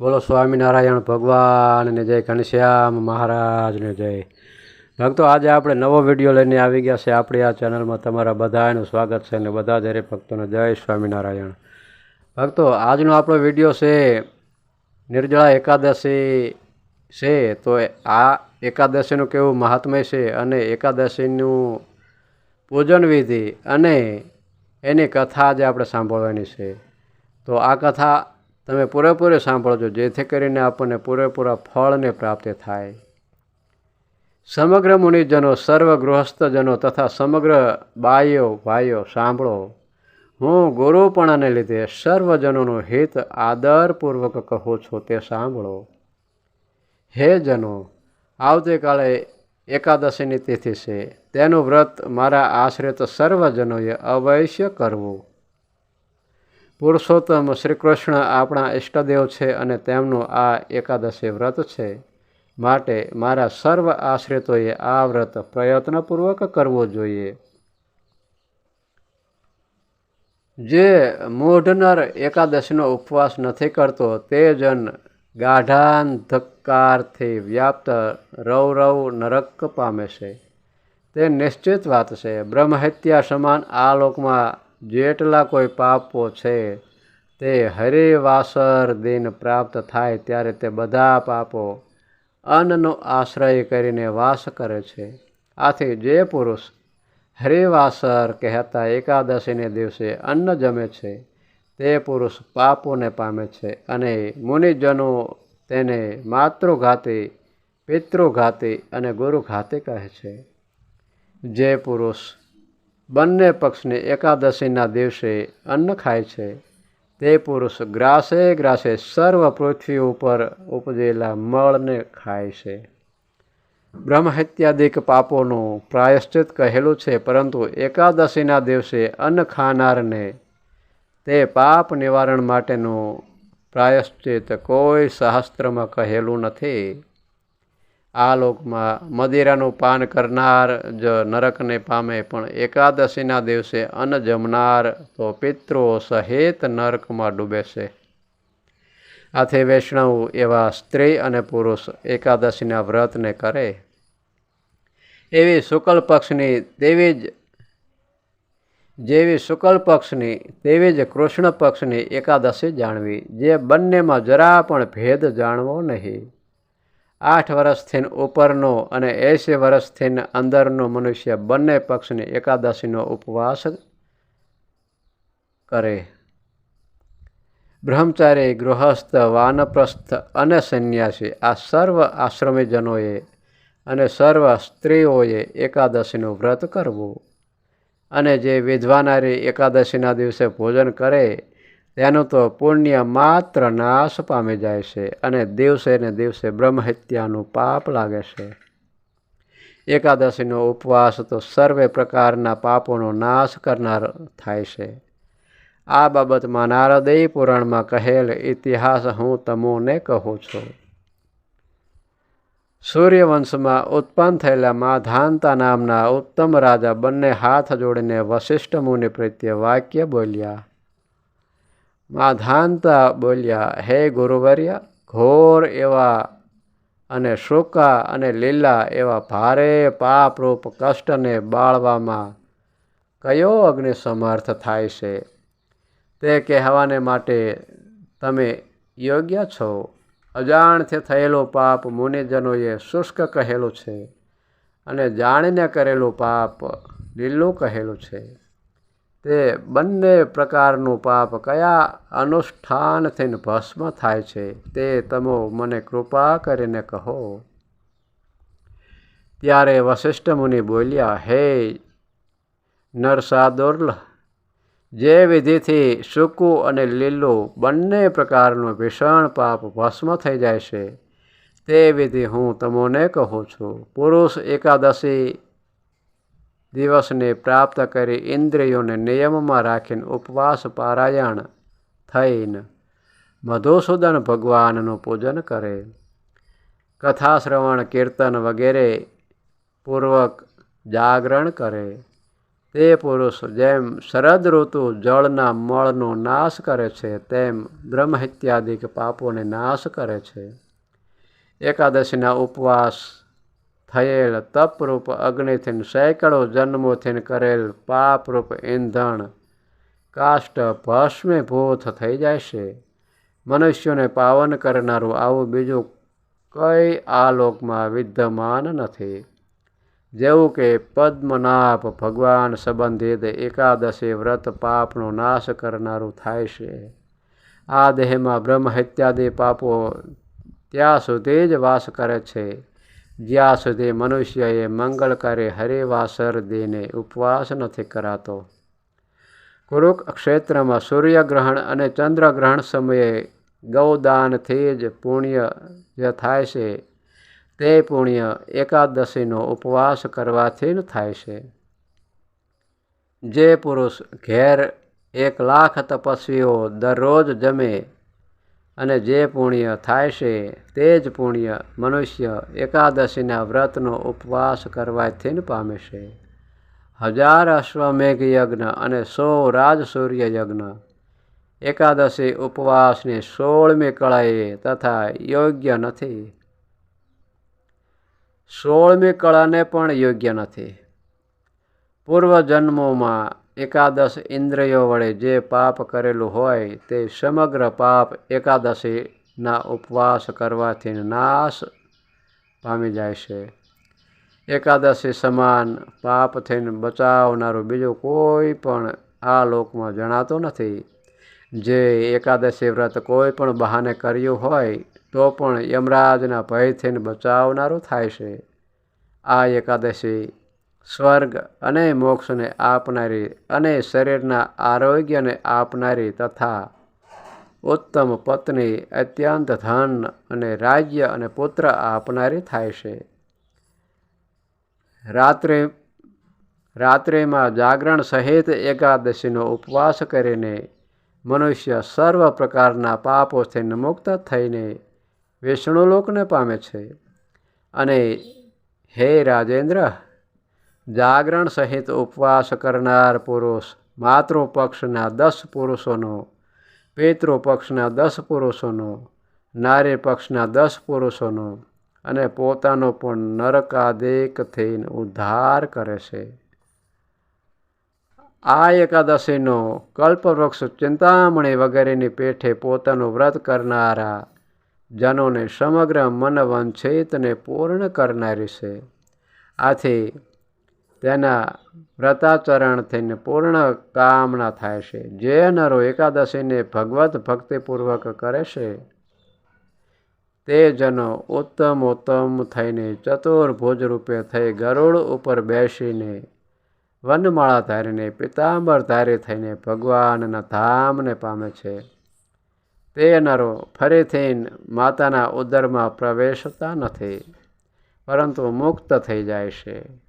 બોલો સ્વામિનારાયણ ભગવાનને જય ઘનશ્યામ મહારાજને જય. ભક્તો, આજે આપણે નવો વીડિયો લઈને આવી ગયા છે આપણી આ ચેનલમાં તમારા બધાનું સ્વાગત છે અને બધા દરેક ભક્તોને જય સ્વામિનારાયણ. ભક્તો, આજનો આપણો વીડિયો છે નિર્જળા એકાદશી છે, તો આ એકાદશીનું કેવું મહાત્મય છે અને એકાદશીનું પૂજન વિધિ અને એની કથા આજે આપણે સાંભળવાની છે. તો આ કથા તમે પૂરેપૂરે સાંભળજો, જેથી કરીને આપણને પૂરેપૂરા ફળને પ્રાપ્ત થાય. સમગ્ર મુનિજનો, સર્વ ગૃહસ્થજનો તથા સમગ્ર બાયો ભાઈઓ, સાંભળો. હું ગુરુપણાને લીધે સર્વજનોનું હિત આદરપૂર્વક કહું છું, તે સાંભળો. હે જનો, આવતીકાલે એકાદશીની તિથિ છે. તેનું વ્રત મારા આશ્રિત સર્વજનોએ અવશ્ય કરવું. પુરુષોત્તમ શ્રી કૃષ્ણ આપણા ઈષ્ટદેવ છે અને તેમનું આ એકાદશી વ્રત છે. માટે મારા સર્વ આશ્રિતોએ આ વ્રત પ્રયત્નપૂર્વક કરવું જોઈએ. જે મૂઢનર એકાદશીનો ઉપવાસ નથી કરતો તે જન ગાઢાંધકારથી વ્યાપ્ત રવ રવ નરક પામે છે. તે નિશ્ચિત વાત છે. બ્રહ્મહત્યા સમાન આ લોકમાં જેટલા કોઈ પાપો છે, તે હરિવાસર દિન પ્રાપ્ત થાય ત્યારે તે બધા પાપો અન્નનો આશ્રય કરીને વાસ કરે છે. આથી જે પુરુષ હરિવાસર કહેતા એકાદશીને દિવસે અન્ન જમે છે, તે પુરુષ પાપોને પામે છે અને મુનિજનો તેને માતૃઘાતી, પિતૃઘાતી અને ગુરુઘાતી કહે છે. જે પુરુષ બંને પક્ષને એકાદશીના દિવસે અન્ન ખાય છે. તે પુરુષ ગ્રાસે ગ્રાસે સર્વ પૃથ્વી ઉપર ઉપજેલા મળને ખાય છે. બ્રહ્મહત્યાદિક પાપોનું પ્રાયશ્ચિત કહેલું છે, પરંતુ એકાદશીના દિવસે અન્ન ખાનારને તે પાપ નિવારણ માટેનું પ્રાયશ્ચિત કોઈ શાસ્ત્રમાં કહેલું નથી. આ લોકમાં મદિરાનું પાન કરનાર જ નરકને પામે પણ એકાદશીના દિવસે અન્ન જમનાર તો પિતૃઓ સહિત નરકમાં ડૂબે છે. આથી વૈષ્ણવ એવા સ્ત્રી અને પુરુષ એકાદશીના વ્રતને કરે. એવી શુક્લ પક્ષની તેવી જ જેવી શુક્લ પક્ષની તેવી જ કૃષ્ણ પક્ષની એકાદશી જાણવી, જે બંનેમાં જરા પણ ભેદ જાણવો નહીં. આઠ વર્ષથી ઉપરનો અને એંસી વર્ષથી અંદરનો મનુષ્ય બંને પક્ષની એકાદશીનો ઉપવાસ કરે. બ્રહ્મચારી, ગૃહસ્થ, વાનપ્રસ્થ અને સંન્યાસી આ સર્વ આશ્રમીજનોએ અને સર્વ સ્ત્રીઓએ એકાદશીનું વ્રત કરવું. અને જે વિધવાનારી એકાદશીના દિવસે ભોજન કરે તેનું તો પુણ્ય માત્ર નાશ પામી જાય છે અને દિવસે ને દિવસે બ્રહ્મહત્યાનું પાપ લાગે છે. એકાદશીનો ઉપવાસ તો સર્વે પ્રકારના પાપોનો નાશ કરનાર થાય છે. આ બાબતમાં નારદય પુરાણમાં કહેલ ઇતિહાસ હું તમોને કહું છું. સૂર્યવંશમાં ઉત્પન્ન થયેલા માધાંતા નામના ઉત્તમ રાજા બંને હાથ જોડીને વશિષ્ઠ મુનિ પ્રત્યે વાક્ય બોલ્યા. માધાંતા બોલ્યા, હે ગુરુવર્યા, ઘોર એવા અને શોકા અને લીલા એવા ભારે પાપરૂપ કષ્ટને બાળવામાં કયો અગ્નિ સમર્થ થાય છે? તે કહેવાને માટે તમે યોગ્ય છો. અજાણથી થયેલું પાપ મુનિજનોએ શુષ્ક કહેલું છે અને જાણીને કરેલું પાપ લીલું કહેલું છે. તે બંને પ્રકારનું પાપ કયા અનુષ્ઠાનથી ભસ્મ થાય છે તે તમો મને કૃપા કરીને કહો. ત્યારે વશિષ્ઠ મુનિ બોલ્યા, હે નરસાદુર્લ, જે વિધિથી સૂકું અને લીલું બંને પ્રકારનું ભીષણ પાપ ભસ્મ થઈ જાય છે, તે વિધિ હું તમને કહું છું. પુરુષ એકાદશી દિવસને પ્રાપ્ત કરી ઇન્દ્રિયોને નિયમમાં રાખીને ઉપવાસ પારાયણ થઈને મધુસૂદન ભગવાનનું પૂજન કરે. કથા શ્રવણ કીર્તન વગેરે પૂર્વક જાગરણ કરે. તે પુરુષ જેમ શરદ ઋતુ જળના મળનો નાશ કરે છે, તેમ બ્રહ્મહત્યાદિક પાપોને નાશ કરે છે. એકાદશીના ઉપવાસ થયેલ તપરૂપ અગ્નિથી સેંકડો જન્મોથીન કરેલ પાપરૂપ ઈંધણ કાષ્ટ ભસ્મીભૂત થઈ જાય છે મનુષ્યોને પાવન કરનારું આવું બીજું કંઈ આ લોકમાં વિદ્યમાન નથી. જેવું કે પદ્મનાભ ભગવાન સંબંધિત એકાદશી વ્રત પાપનો નાશ કરનારું થાય છે. આ દેહમાં બ્રહ્મ ઇત્યાદિ પાપો ત્યાં સુધી જ વાસ કરે છે. જ્યાં સુધી મનુષ્યએ મંગળકારી હરિવાસર દેને ઉપવાસ નથી કરાતો. કુરુક્ષેત્રમાં સૂર્યગ્રહણ અને ચંદ્રગ્રહણ સમયે ગૌદાનથી જ પુણ્ય જે થાય છે, તે પુણ્ય એકાદશીનો ઉપવાસ કરવાથી જ થાય છે. જે પુરુષ ઘેર એક લાખ તપસ્વીઓ દરરોજ જમે અને જે પુણ્ય થાય છે, તે જ પુણ્ય મનુષ્ય એકાદશીના વ્રતનો ઉપવાસ કરવાથી પામે છે. હજાર અશ્વમેઘ યજ્ઞ અને સો રાજસૂર્ય યજ્ઞ. એકાદશી ઉપવાસની સોળમી કળાએ તથા યોગ્ય નથી. સોળમી કળાને પણ યોગ્ય નથી. પૂર્વજન્મોમાં એકાદશ ઇન્દ્રિયો વડે જે પાપ કરેલું હોય તે સમગ્ર પાપ એકાદશીના ઉપવાસ કરવાથી નાશ પામી જાય છે. એકાદશી સમાન પાપથી બચાવનારું બીજું કોઈ પણ આ લોકમાં જણાતું નથી. જે એકાદશી વ્રત કોઈ પણ બહાને કર્યું હોય તો પણ યમરાજના ભયથી બચાવનારું થાય છે. આ એકાદશી સ્વર્ગ અને મોક્ષને આપનારી અને શરીરના આરોગ્યને આપનારી તથા ઉત્તમ પત્ની, અત્યંત ધન અને રાજ્ય અને પુત્ર આપનારી થાય છે. રાત્રે, રાત્રિમાં જાગરણ સહિત એકાદશીનો ઉપવાસ કરીને મનુષ્ય સર્વ પ્રકારના પાપોથી મુક્ત થઈને વિષ્ણુલોકને પામે છે. અને હે રાજેન્દ્ર જાગરણ સહિત ઉપવાસ કરનાર પુરુષ, માતૃપક્ષના દસ પુરુષોનો, પિતૃપક્ષના દસ પુરુષોનો નારી પક્ષના દસ પુરુષોનો અને પોતાનો પણ નરકાદેક થઈને ઉદ્ધાર કરે છે. આ એકાદશીનો કલ્પવૃક્ષ ચિંતામણી વગેરેની પેઠે પોતાનું વ્રત કરનારા જનોને સમગ્ર મન પૂર્ણ કરનારી છે. આથી તેના વ્રતાચરણ થઈને પૂર્ણ કામના થાય છે. જે નરો એકાદશીને ભગવત ભક્તિપૂર્વક કરે છે, તે જનો ઉત્તમ ઉત્તમ થઈને ચતુર્ભુજ રૂપે થઈ ગરુડ ઉપર બેસીને વનમાળા ધારીને પિતાંબર ધારી થઈને ભગવાનના ધામને પામે છે. તે નરો ફરીથી માતાના ઉદરમાં પ્રવેશતા નથી, પરંતુ મુક્ત થઈ જાય છે.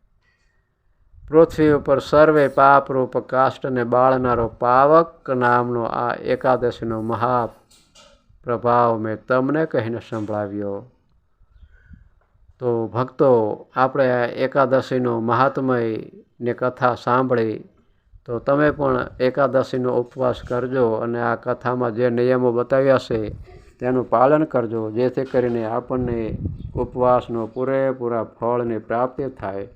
પૃથ્વી ઉપર સર્વે પાપરૂપ કાષ્ટને બાળનારો પાવક નામનો આ એકાદશીનો મહા પ્રભાવ મેં તમને કહીને સંભળાવ્યો. તો ભક્તો, આપણે આ એકાદશીનો મહાત્મયની કથા સાંભળી, તો તમે પણ એકાદશીનો ઉપવાસ કરજો અને આ કથામાં જે નિયમો બતાવ્યા છે, તેનું પાલન કરજો, જેથી કરીને આપણને ઉપવાસનો પૂરેપૂરા ફળની પ્રાપ્તિ થાય.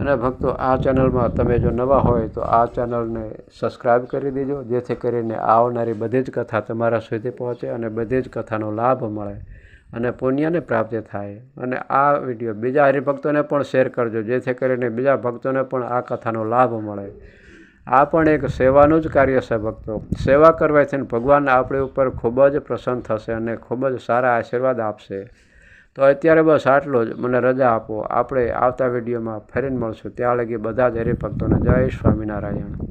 અને ભક્તો, આ ચેનલમાં તમે જો નવા હોય તો આ ચેનલને સબસ્ક્રાઈબ કરી દેજો, જેથી કરીને આવનારી બધી જ કથા તમારા સુધી પહોંચે અને બધી જ કથાનો લાભ મળે અને પુણ્યને પ્રાપ્તિ થાય. અને આ વીડિયો બીજા હરિભક્તોને પણ શેર કરજો, જેથી કરીને બીજા ભક્તોને પણ આ કથાનો લાભ મળે. આ પણ એક સેવાનું જ કાર્ય છે ભક્તો. સેવા કરવાથી ભગવાન આપણી ઉપર ખૂબ જ પ્રસન્ન થશે અને ખૂબ જ સારા આશીર્વાદ આપશે. તો અત્યારે બસ આટલો જ. મને રજા આપો. આપણે આવતા વિડીયોમાં ફરીને મળશું. ત્યાં લગી બધા જ હરિભક્તોને જય સ્વામિનારાયણ.